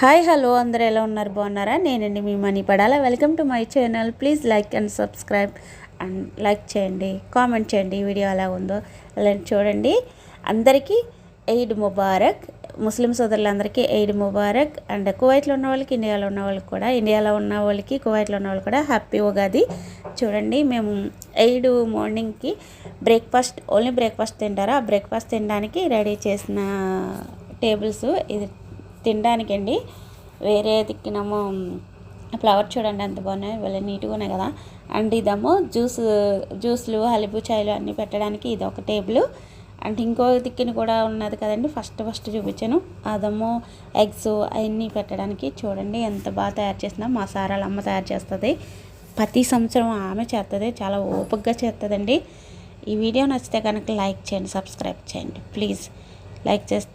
Hi hello అందరూ ఎలా ఉన్నారు? బాగున్నారా? నేనండి మీ మనీ పడాలా. Welcome to my channel. Please like and subscribe and like చేయండి కామెంట్ చేయండి ఈ వీడియో ఎలా ఉందో. అలా చూడండి. అందరికీ ఎయిడ్ ముబారక్. ముస్లిం సోదరులందరికీ ఎయిడ్ ముబారక్. అండ్ కువైట్లో ఉన్న వాళ్ళకి ఇండియాలో ఉన్న వాళ్ళకి కూడా ఇండియాలో ఉన్న వాళ్ళకి కువైట్లో ఉన్న వాళ్ళు కూడా హ్యాపీ ఉగాది. చూడండి మేము ఎయిడ్ మార్నింగ్కి బ్రేక్ఫాస్ట్ ఓన్లీ బ్రేక్ఫాస్ట్ తింటారా? ఆ బ్రేక్ఫాస్ట్ తినడానికి రెడీ చేసిన టేబుల్స్ ఇది తినడానికి అండి వేరే దిక్కినేమో ఫ్లవర్ చూడండి ఎంత బాగున్నాయి వీళ్ళు నీట్గా ఉన్నాయి కదా. అండ్ ఇదేమో జ్యూస్ జ్యూస్లు హలిబు చాయ్లు అన్నీ పెట్టడానికి ఇది ఒక టేబుల్. అండ్ ఇంకో దిక్కుని కూడా ఉన్నది కదండి ఫస్ట్ ఫస్ట్ చూపించాను. అదేమో ఎగ్స్ అవన్నీ పెట్టడానికి చూడండి ఎంత బాగా తయారు చేసినా మా సారాలు అమ్మ తయారు చేస్తుంది. ప్రతి సంవత్సరం ఆమె చేస్తుంది చాలా ఓపికగా చేస్తుందండి ఈ వీడియో నచ్చితే కనుక లైక్ చేయండి సబ్స్క్రైబ్ చేయండి ప్లీజ్. లైక్ చేస్తే